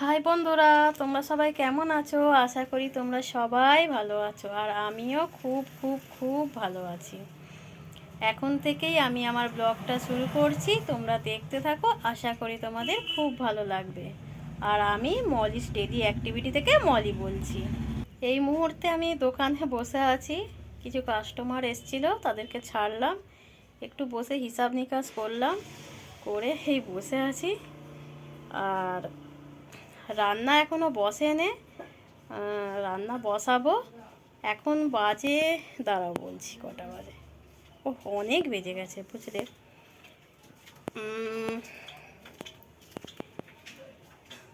High বন্ধুরা, তোমরা সবাই কেমন আছো? আশা করি তোমরা সবাই ভালো আছো, আর আমিও খুব খুব খুব ভালো আছি। এখন থেকেই আমি আমার ব্লগটা শুরু করছি, তোমরা দেখতে থাকো, আশা করি তোমাদের খুব ভালো লাগবে। আর আমি মলি স্টেডি অ্যাক্টিভিটি থেকে মলি বলছি। এই মুহূর্তে আমি দোকানে বসে আছি, কিছু কাস্টমার এসছিল, তাদেরকে ছাড়লাম, একটু বসে হিসাব নিকাশ করলাম, করে এই বসে আছি। আর রান্না এখনও বসেনে। রান্না বসাবো। এখন বাজে, দাঁড়াও বলছি কটা বাজে। ও অনেক বেজে গেছে, বুঝলে?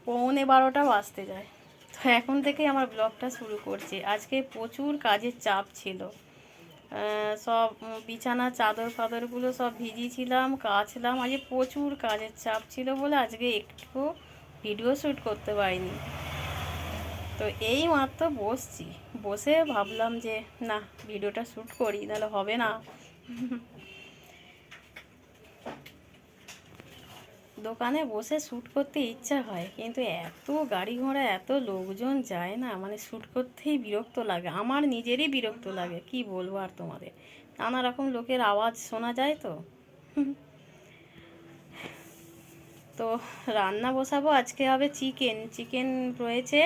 পৌনে বারোটা বাজতে যায়। তো এখন থেকেই আমার ব্লগটা শুরু করছি। আজকে প্রচুর কাজের চাপ ছিল। সব বিছানা, চাদর ফাদরগুলো সব ভিজিয়েছিলাম, কাচলাম। আজকে প্রচুর কাজের চাপ ছিল বলে আজকে একটু ভিডিও শ্যুট করতে পারিনি। তো এই মাত্র বসছি। বসে ভাবলাম যে, না, ভিডিওটা শ্যুট করি নাহলে হবে না। দোকানে বসে শ্যুট করতে ইচ্ছা হয়, কিন্তু এত গাড়ি ঘোড়া, এত লোকজন যায় না মানে শ্যুট করতেই বিরক্ত লাগে। আমার নিজেরই বিরক্ত লাগে, কি বলব আর তোমাদের? নানা রকম লোকের আওয়াজ শোনা যায় তো। তো রান্না বসাবো। আজকে হবে চিকেন। চিকেন রয়েছে।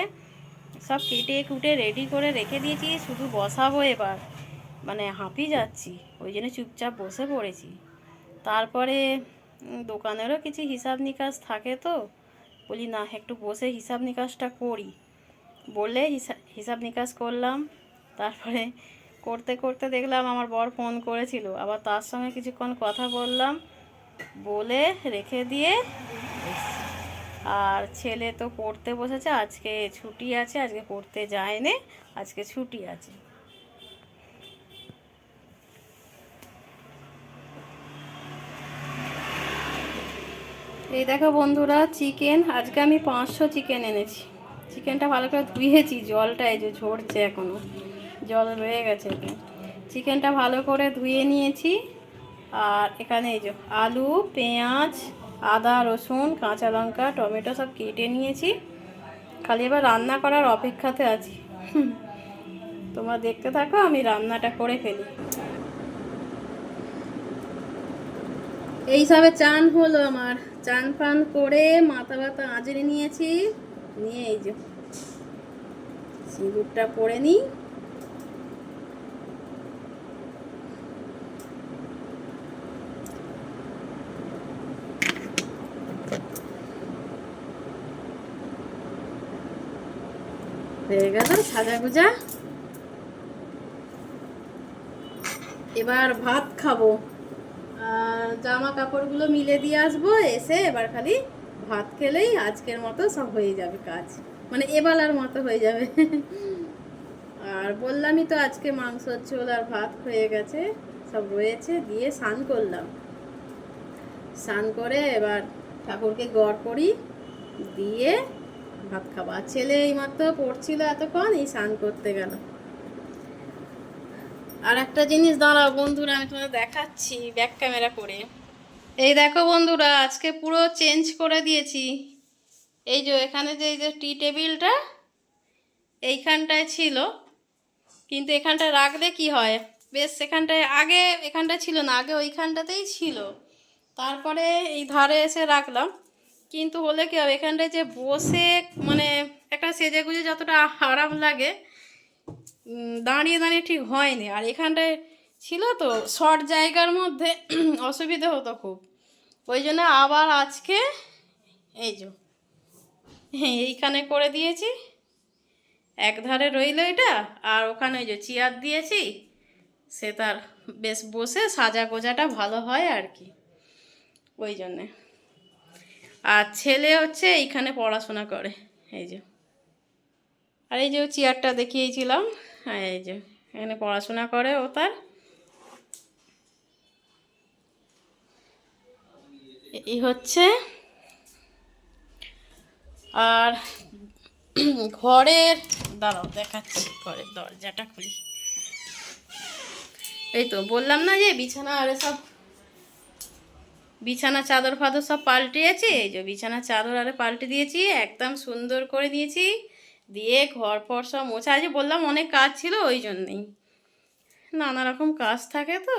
সব কেটে কুটে রেডি করে রেখে দিয়েছি। শুধু বসাবো এবার। মানে হাঁপিয়ে যাচ্ছি। ওই জন্য চুপচাপ বসে পড়েছি। তারপরে দোকানেরও কিছু হিসাব নিকাশ থাকে তো। বলি, না, একটু বসে হিসাব নিকাশটা করি। বলে হিসাব নিকাশ করলাম। তারপরে করতে করতে দেখলাম আমার বর ফোন করেছিল। আবার তার সঙ্গে কিছুক্ষণ কথা বললাম। বলে রেখে দিয়ে। আর ছেলে তো পড়তে বসেছে, আজকে ছুটি আছে, আজকে পড়তে যায়নি, আজকে ছুটি আছে। এই দেখো বন্ধুরা, চিকেন, আজকে আমি পাঁচশো চিকেন এনেছি। চিকেনটা ভালো করে ধুয়েছি, জলটা এই যে ঝরছে এখনও, জল রয়ে গেছে। চিকেনটা ভালো করে ধুয়ে নিয়েছি, আর এখানে এই যে আলু, পেঁয়াজ আদা, রসুন, কাঁচা লঙ্কা, টমেটো সব কেটে নিয়েছি। খালি এবার রান্না করার অপেক্ষাতে আছি। তোমরা দেখতে থাকো, আমি রান্নাটা করে ফেলি। এইসবে চান হলো আমার। চান ফান করে মাথা ব্যথা আঁচড়ে নিয়েছি। নিয়ে এই যে সিঁদুরটা পরে নিই। হয়ে গেল সাজা গুজা। এবার ভাত খাব। জামা কাপড়গুলো মিলে দিয়ে আসব, এসে এবার খালি ভাত খেলেই আজকের মতো সব হয়ে যাবে কাজ। মানে এবেলার মতো হয়ে যাবে। আর বললামই তো আজকে মাংসর ঝোল আর ভাত হয়ে গেছে, সব রয়েছে, দিয়ে স্নান করলাম। স্নান করে এবার ঠাকুরকে গড় করি, দিয়ে ভাত খাব। ছেলে এইমাত্র পড়ছিল এতক্ষণ, এই স্নান করতে গেল। আর একটা জিনিস দাঁড়াও বন্ধুরা, আমি তোমাদের দেখাচ্ছি ব্যাক ক্যামেরা করে। এই দেখো বন্ধুরা, আজকে পুরো চেঞ্জ করে দিয়েছি। এই যে এখানে যে, এই যে টি টেবিলটা এইখানটায় ছিল। কিন্তু এখানটা রাখলে কি হয়? বেশ এখানটায় আগে, এখানটা ছিল না, আগে ওইখানটাতেই ছিল। তারপরে এই ধারে এসে রাখলাম। কিন্তু হলে কি হবে? এখানটায় যে বসে মানে একটা সেজে গুজে যতটা আরাম লাগে দাঁড়িয়ে দাঁড়িয়ে ঠিক হয়নি। আর এখানটায় ছিল তো, শর্ট জায়গার মধ্যে অসুবিধা হতো খুব। ওই জন্য আবার আজকে এই যে হ্যাঁ এইখানে করে দিয়েছি। এক ধারে রইল এটা, আর ওখানে ওই যে চেয়ার দিয়েছি। সে তার বেশ বসে সাজা গোজাটা ভালো হয় আর কি। ওই জন্যে। আর ছেলে হচ্ছে এইখানে পড়াশোনা করে, এই যে। আর এই যে চেয়ারটা দেখিয়েছিলাম হ্যাঁ এই যে, এখানে পড়াশোনা করে ও তার। এই হচ্ছে, আর ঘরের, দাঁড়াও, দেখাচ্ছি ঘরের দরজাটা খুলি। এই তো, বললাম না যে বিছানা আর সব বিছানা চাদর ফাদর সব পাল্টিয়েছি এই যে বিছানা চাদর আরে পাল্টে দিয়েছি, একদম সুন্দর করে দিয়েছি। দিয়ে ঘর ফর সব মোছা আজ বললাম অনেক কাজ ছিল ওই জন্যেই। নানা রকম কাজ থাকে তো।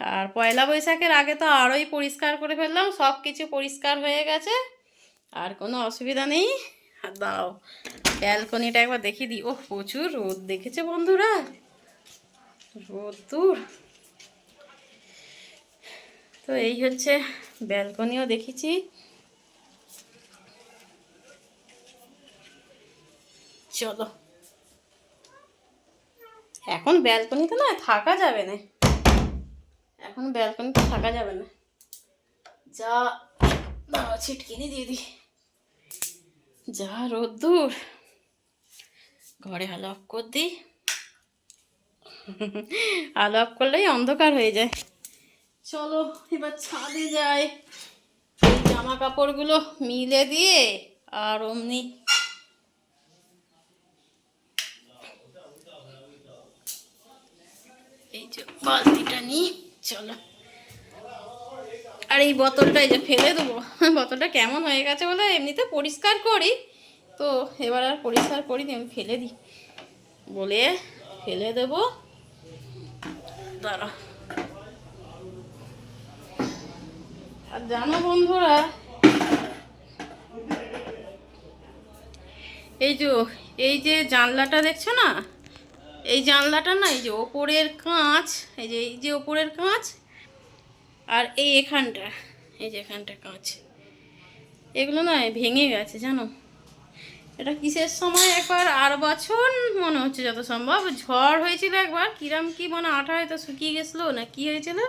আর পয়লা বৈশাখের আগে তো আরোই পরিষ্কার করে ফেললাম, সব কিছু পরিষ্কার হয়ে গেছে। আর কোনো অসুবিধা নেই। আর দাঁড়াও, ব্যালকনিটা একবার দেখিয়ে দিই। ও প্রচুর রোদ দেখেছে বন্ধুরা। রোদ দূর তো এই হচ্ছে ব্যালকনিও দেখেছি। চলো। এখন ব্যালকনিতে না থাকা যাবে না। এখন ব্যালকনিতে থাকা যাবে না। যা দাঁড়া ছিটকিনি দিয়ে দিই। যা, রোদ্দুর। ঘরে আলো অফ করে দিই। আলো অফ করলেই অন্ধকার হয়ে যায়। চলো এবার ছাদে যাই। জামা কাপড়গুলো মিলে দিয়ে আর অমনি এই যে বালতিটা নিই চলো। আর এই বোতলটা এই যে ফেলে দেবো। বোতলটা কেমন হয়ে গেছে বলে এমনিতে পরিষ্কার করি। তো এবার আর পরিষ্কার করি নি, আমি ফেলে দিই। বলে ফেলে দেবো। দাঁড়া। আর জানো বন্ধুরা, এই যে এই যে জানলাটা দেখছ না? এই জানলাটা না, এই যে ওপরের কাঁচ, এই যে এই যে ওপরের কাঁচ, আর এই এখানটা, এই যে এখানটা কাঁচ। এগুলো না ভেঙে গেছে, জানো? এটা কিসের সময় একবার? আর বছর মনে হচ্ছে যত সম্ভব। ঝড় হয়েছিল একবার, কিরাম কি মানে আঠা হয়তো শুকিয়ে গেছিল, না কি হয়েছিল?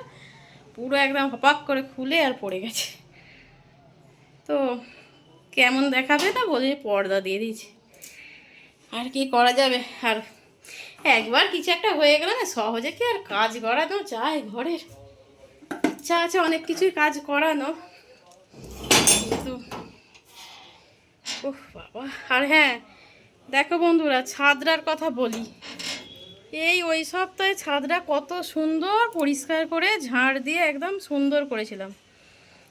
পুরো একদম হপাক করে খুলে আর পড়ে গেছে। তো কেমন দেখাবে না বলে পর্দা দিয়ে দিয়েছে। আর কি করা যাবে? আর একবার কিছু একটা হয়ে গেলে না সহজে কি আর কাজ করানো যায় ঘরের? ইচ্ছা আছে অনেক কিছুই কাজ করানো। কিন্তু উফ বাবা। আর হ্যাঁ দেখো বন্ধুরা, ছাদরার কথা বলি। এই ওই সপ্তাহে ছাদটা কত সুন্দর পরিষ্কার করে ঝাড় দিয়ে একদম সুন্দর করেছিলাম।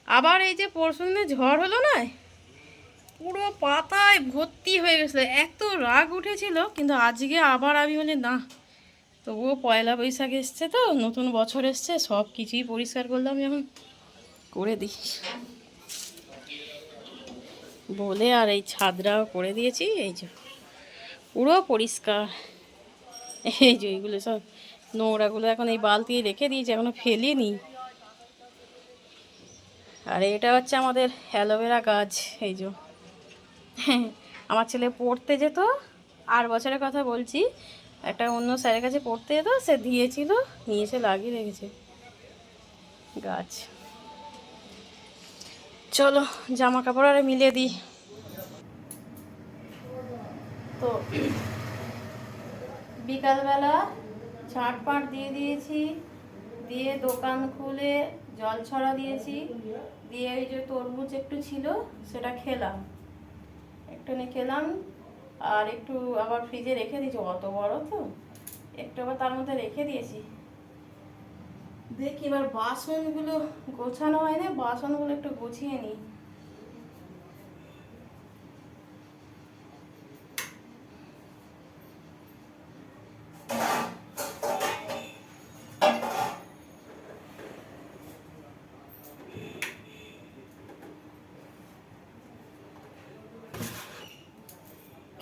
আবার এই যে পরশু ঝড় হলো না, পুরো পাতায় ভর্তি হয়ে গেছিল। এত রাগ উঠেছিল, কিন্তু আজকে আবার আমি বলি, না, তবুও পয়লা বৈশাখ এসছে তো, নতুন বছর এসছে, সব কিছুই পরিষ্কার করলাম এখন। করে দিই। বলে আর এই ছাদরাও করে দিয়েছি, এই যে পুরো পরিষ্কার। এই যে এইগুলো সব নোংরাগুলো এখন এই বালতি রেখে দিয়েছি, এখনও ফেলিনি। আর এটা হচ্ছে আমাদের অ্যালোভেরা গাছ, এই যে। আমার ছেলে পড়তে যেত আর বছরের কথা বলছি। একটা অন্য স্যারের কাছে পড়তে যেত, সে দিয়েছিল, নিয়ে এসে লাগিয়ে রেখেছে। গাছ। চলো, জামা কাপড় আর মিলিয়ে দিই। তো বিকালবেলা ঝাঁটপাট দিয়ে দিয়েছি, দিয়ে দোকান খুলে জল ছড়া দিয়েছি, দিয়ে ওই যে তরমুজ একটু ছিল সেটা খেলাম। একটুখানি খেলাম, আর একটু আবার ফ্রিজে রেখে দিয়েছি, অত বড় তো। একটু আবার তার মধ্যে রেখে দিয়েছি। দেখি এবার বাসনগুলো গোছানো হয় না বাসনগুলো একটু গুছিয়ে নিই।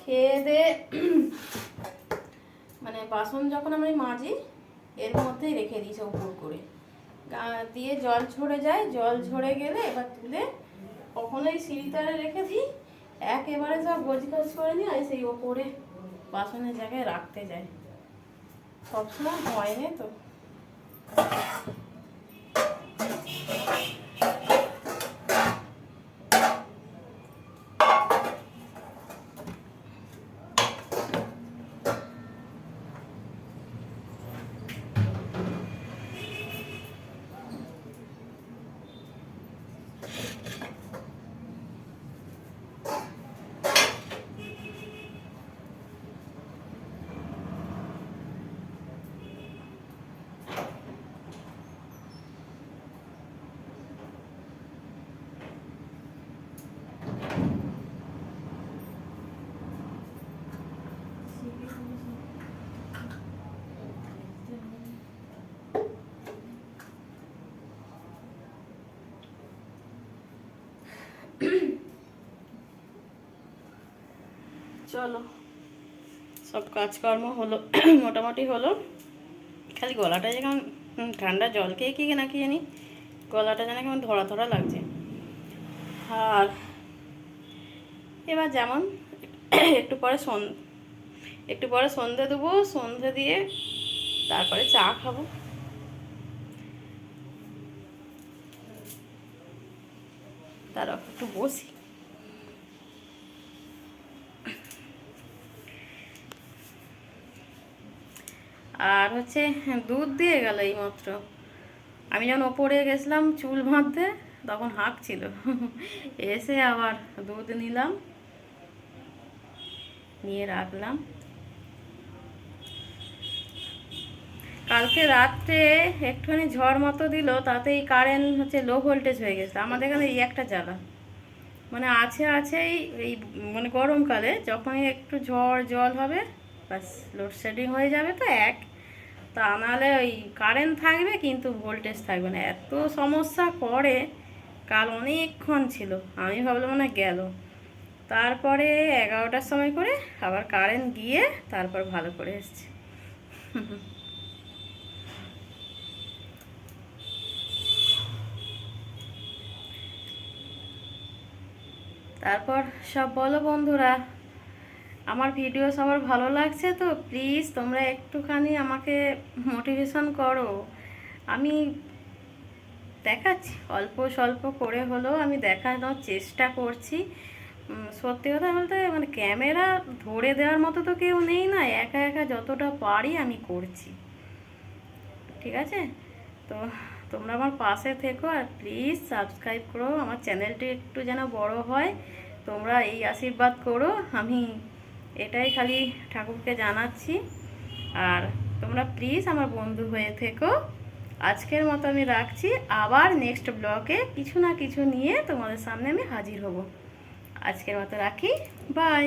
খেয়ে দে। মানে বাসন যখন আমি মাজি, এর মধ্যেই রেখে দিয়েছে উপর করে। দিয়ে জল ঝরে যায়, জল ঝরে গেলে এবার তুলে কখনোই সিঁড়িতারে রেখে দিই। একেবারে সব গাছ করে নিই আর সেই ওপরে বাসনের জায়গায় রাখতে যাই। সবসময় হয় না তো। চলো। সব কাজকর্ম হলো মোটামুটি হলো। খালি গলাটা যেমন হুম, ঠান্ডা জল খেয়ে কি না কি জানি গলাটা যেন কেমন ধরা ধরা লাগছে। আর এবার যেমন একটু পরে সন একটু পরে সন্ধে দেবো সন্ধে দিয়ে তারপরে চা খাব। তারপর একটু বসি। আর হচ্ছে দুধ দিয়ে গেল এই মাত্র আমি যখন ওপরে গেছিলাম চুল বাঁধতে, তখন হাঁক ছিল। এসে আবার দুধ নিলাম, নিয়ে রাখলাম। কালকে রাত্রে একটুখানি ঝড় মতো দিল, তাতেই কারেন্ট হচ্ছে লো ভোল্টেজ হয়ে গেছে। আমাদের এখানে এই একটা জ্বালা। মানে আছে আছেই এই মানে গরমকালে যখনই একটু ঝড় জল হবে, ব্যাস লোডশেডিং হয়ে যাবে তো এক। তা নাহলে ওই কারেন্ট থাকবে কিন্তু ভোল্টেজ থাকবে না। এত সমস্যা করে কাল অনেকক্ষণ ছিল, আমি ভাবলাম মানে গেল। তারপরে এগারোটার সময় করে আবার কারেন্ট গিয়ে তারপর ভালো করে এসছে। তারপর সব বলো বন্ধুরা। আমার ভিডিও সবার ভালো লাগছে তো প্লিজ তোমরা একটুখানি আমাকে মোটিভেশন করো। আমি দেখাচ্ছি, অল্প স্বল্প করে হলেও আমি দেখানোর চেষ্টা করছি। সত্যি কথা বলতে মানে ক্যামেরা ধরে দেওয়ার মতো তো কেউ নেই না, একা একা যতটা পারি আমি করছি। ঠিক আছে? তো তোমরা আমার পাশে থেকো আর প্লিজ সাবস্ক্রাইব করো, আমার চ্যানেলটি একটু যেন বড় হয়, তোমরা এই আশীর্বাদ করো, আমি এটাই খালি ঠাকুরকে জানাচ্ছি। আর তোমরা প্লিজ আমার বন্ধু হয়ে থেকো। আজকের মতো আমি রাখছি। আবার নেক্সট ব্লগে কিছু না কিছু নিয়ে তোমাদের সামনে আমি হাজির হব। আজকের মতো রাখি। বাই